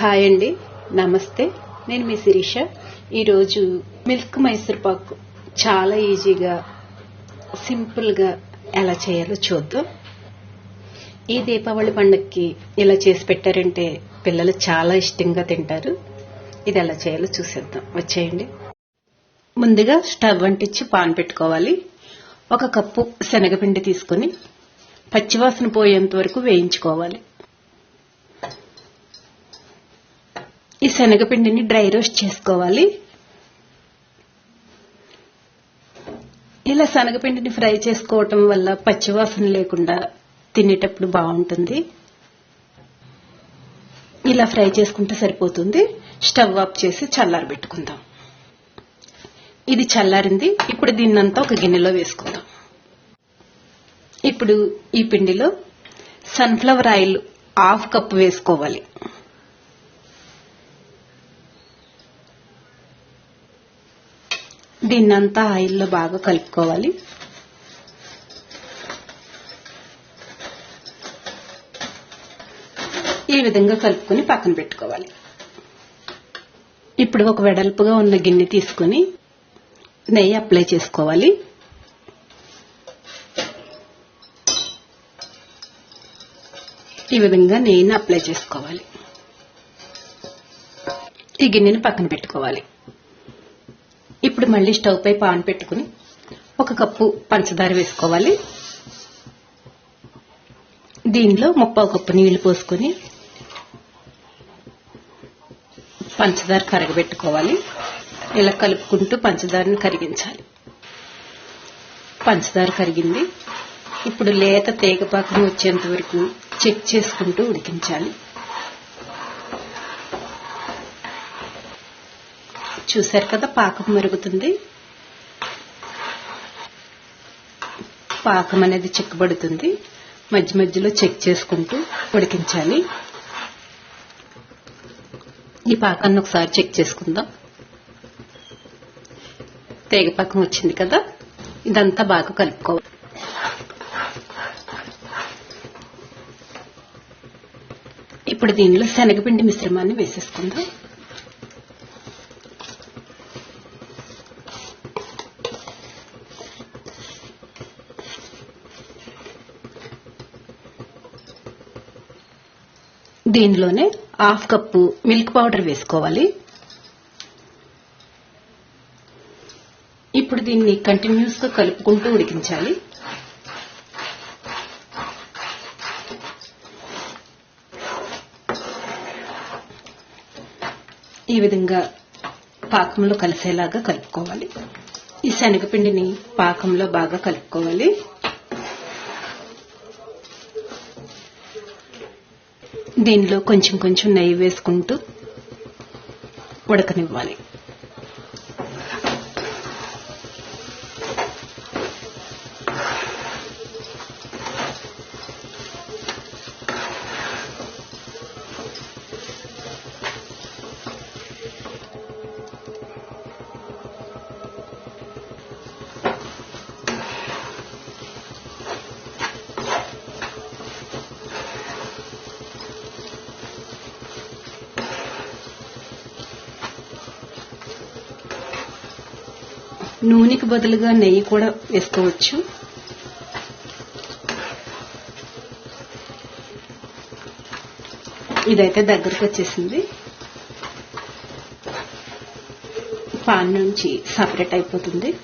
Hi అండి. నమస్తే. నేను మీ శిరీష. ఈరోజు మిల్క్ మైసూర్పాకు చాలా ఈజీగా సింపుల్గా ఎలా చేయాలో చూద్దాం. ఈ దీపావళి పండుగకి ఇలా చేసి పెట్టారంటే పిల్లలు చాలా ఇష్టంగా తింటారు. ఇది ఎలా చేయాలో చూసేద్దాం. వచ్చేయండి. ముందుగా స్టవ్ అంటించి పాన్ పెట్టుకోవాలి. ఒక కప్పు శనగపిండి తీసుకొని పచ్చివాసన పోయేంత వరకు వేయించుకోవాలి. ఈ శనగపిండిని డ్రై రోస్ట్ చేసుకోవాలి. ఇలా శనగపిండిని ఫ్రై చేసుకోవటం వల్ల పచ్చివాసన లేకుండా తినేటప్పుడు బాగుంటుంది. ఇలా ఫ్రై చేసుకుంటే సరిపోతుంది. స్టవ్ ఆఫ్ చేసి చల్లారబెట్టుకుందాం ఇది చల్లారింది. ఇప్పుడు దీన్నంతా ఒక గిన్నెలో వేసుకుందాం. ఇప్పుడు ఈ పిండిలో సన్ఫ్లవర్ ఆయిల్ హాఫ్ కప్ వేసుకోవాలి. దీన్నంతా ఆయిల్లో బాగా కలుపుకోవాలి. ఈ విధంగా కలుపుకొని పక్కన పెట్టుకోవాలి. ఇప్పుడు ఒక వెడల్పుగా ఉన్న గిన్నె తీసుకొని నెయ్యి అప్లై చేసుకోవాలి. ఈ విధంగా నెయ్యిని అప్లై చేసుకోవాలి. ఈ గిన్నెని పక్కన పెట్టుకోవాలి. ఇప్పుడు మళ్ళీ స్టవ్ పై పాన్ పెట్టుకుని ఒక కప్పు పంచదార వేసుకోవాలి. దీనిలో ముప్పావు కప్పు నీళ్ళు పోసుకొని పంచదార కరగబెట్టుకోవాలి. ఇలా కలుపుకుంటూ పంచదారని కరిగించాలి. పంచదార కరిగింది. ఇప్పుడు లేత తేగపాకం వచ్చేంత వరకు చెక్ చేసుకుంటూ ఉడికించాలి. చూశారు కదా పాకం మరుగుతుంది. పాకం అనేది చిక్కబడుతుంది. మధ్య మధ్యలో చెక్ చేసుకుంటూ ఉడికించాలి. ఈ పాకాన్ని ఒకసారి చెక్ చేసుకుందాం. తేగపాకం వచ్చింది కదా ఇదంతా బాగా కలుపుకోవాలి. ఇప్పుడు దీనిలో శనగపిండి మిశ్రమాన్ని వేసేసుకుందాం. దీనిలోనే హాఫ్ కప్పు మిల్క్ పౌడర్ వేసుకోవాలి. ఇప్పుడు దీన్ని కంటిన్యూస్గా కలుపుకుంటూ ఉడికించాలి. ఈ విధంగా పాకంలో కలిసేలాగా కలుపుకోవాలి. ఈ శనగపిండిని పాకంలో బాగా కలుపుకోవాలి. దీనిలో కొంచెం కొంచెం నెయ్యి వేసుకుంటూ ఉడకనివ్వాలి. నూనెకి బదులుగా నెయ్యి కూడా వేసుకోవచ్చు. ఇదైతే దగ్గరకు వచ్చేసింది. పాన్ నుంచి సపరేట్ అయిపోతుంది.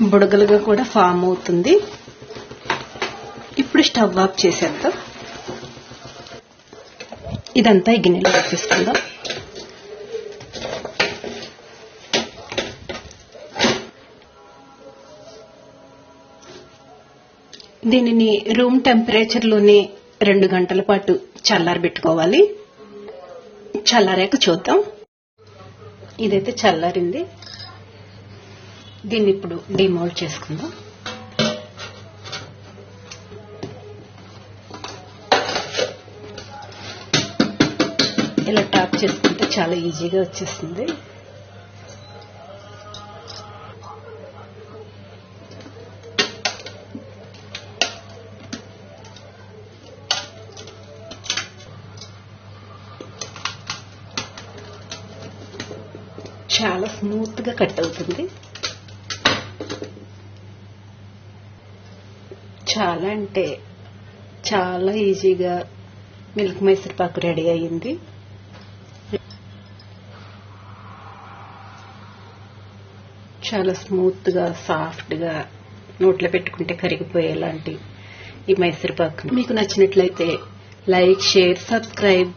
బుడగలుగా కూడా ఫామ్ అవుతుంది. ఇప్పుడు స్టవ్ ఆఫ్ చేసేద్దాం. ఇదంతా ఈ గిన్నెలో వేసేసుకుందాం దీనిని రూమ్ టెంపరేచర్లోనే రెండు గంటల పాటు చల్లారబెట్టుకోవాలి చల్లారాక చూద్దాం. ఇదైతే చల్లారింది. దీన్ని ఇప్పుడు డిమోల్డ్ చేసుకుందాం. ఇలా టాప్ చేసుకుంటే చాలా ఈజీగా వచ్చేస్తుంది. చాలా స్మూత్గా కట్ అవుతుంది. చాలా అంటే చాలా ఈజీగా మిల్క్ మైసూర్ పాకు రెడీ అయ్యింది. చాలా స్మూత్గా సాఫ్ట్గా నోట్లో పెట్టుకుంటే కరిగిపోయేలాంటి ఈ మైసూర్ పాకు మీకు నచ్చినట్లయితే లైక్ షేర్ సబ్స్క్రైబ్